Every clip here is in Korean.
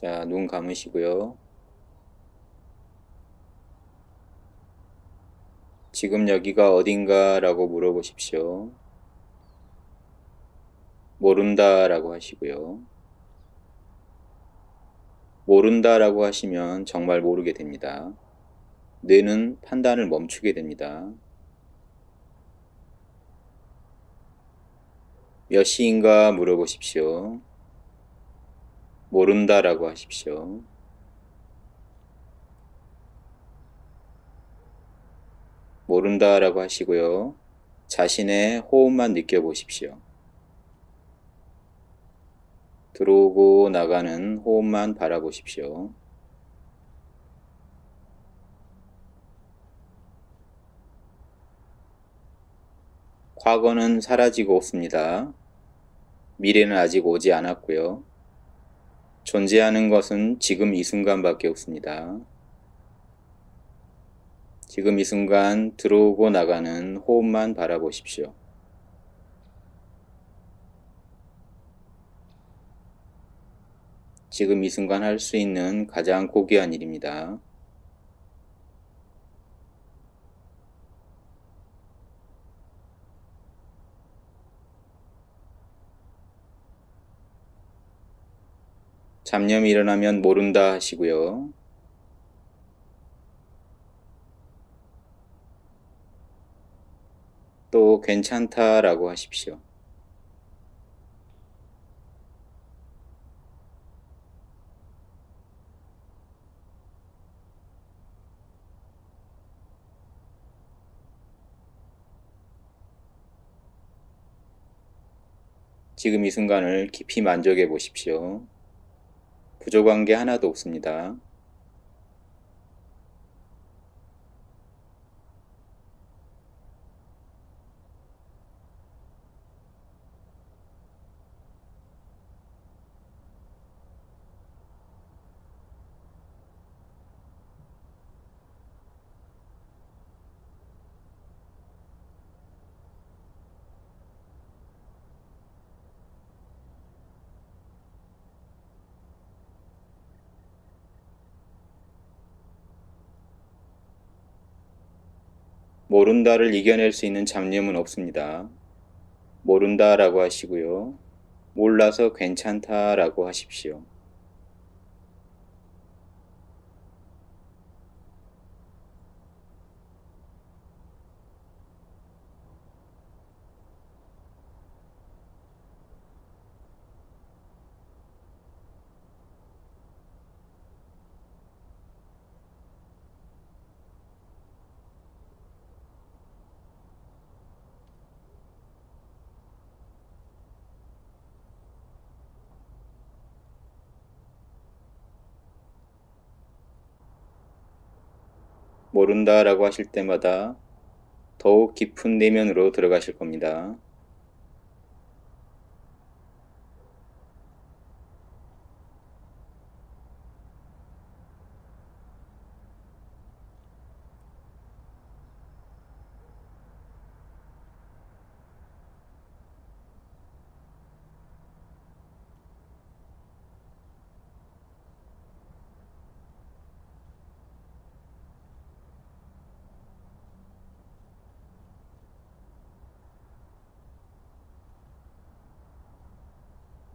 자, 눈 감으시고요. 지금 여기가 어딘가 라고 물어보십시오. 모른다 라고 하시고요. 모른다 라고 하시면 정말 모르게 됩니다. 뇌는 판단을 멈추게 됩니다. 몇 시인가 물어보십시오. 모른다 라고 하십시오. 모른다 라고 하시고요. 자신의 호흡만 느껴보십시오. 들어오고 나가는 호흡만 바라보십시오. 과거는 사라지고 없습니다. 미래는 아직 오지 않았고요. 존재하는 것은 지금 이 순간밖에 없습니다. 지금 이 순간 들어오고 나가는 호흡만 바라보십시오. 지금 이 순간 할 수 있는 가장 고귀한 일입니다. 잡념이 일어나면 모른다 하시고요. 또 괜찮다라고 하십시오. 지금 이 순간을 깊이 만족해 보십시오. 부족한 게 하나도 없습니다. 모른다를 이겨낼 수 있는 잡념은 없습니다. 모른다라고 하시고요. 몰라서 괜찮다라고 하십시오. 모른다라고 하실 때마다 더욱 깊은 내면으로 들어가실 겁니다.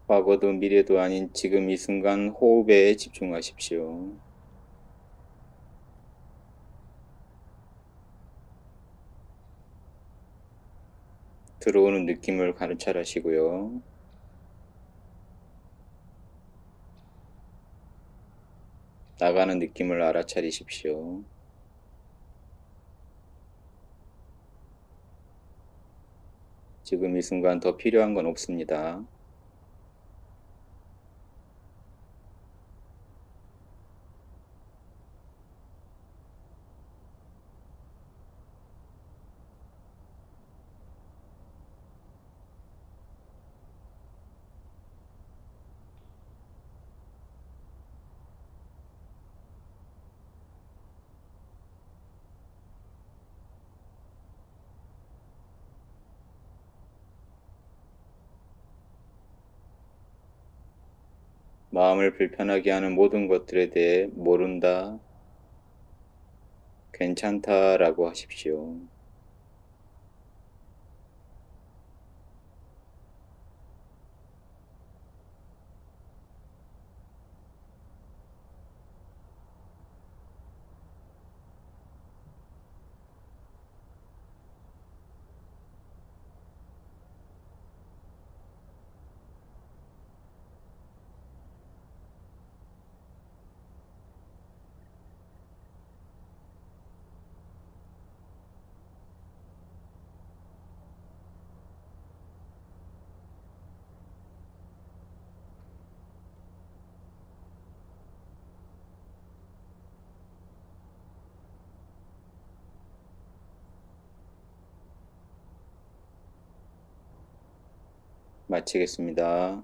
과거도 미래도 아닌 지금 이 순간 호흡에 집중하십시오. 들어오는 느낌을 관찰하시고요. 나가는 느낌을 알아차리십시오. 지금 이 순간 더 필요한 건 없습니다. 마음을 불편하게 하는 모든 것들에 대해 모른다, 괜찮다라고 하십시오. 마치겠습니다.